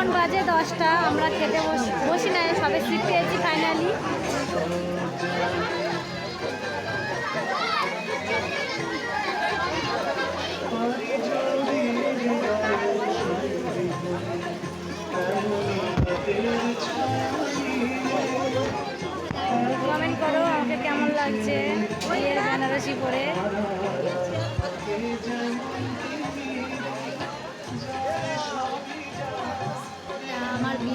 এখন বাজে দশটা, আমরা খেতে বস- না, সবে সিট পেয়েছি ফাইনালি কমেন্ট করো, আমাকে কেমন লাগছে? বিয়ের বেনারসি পরে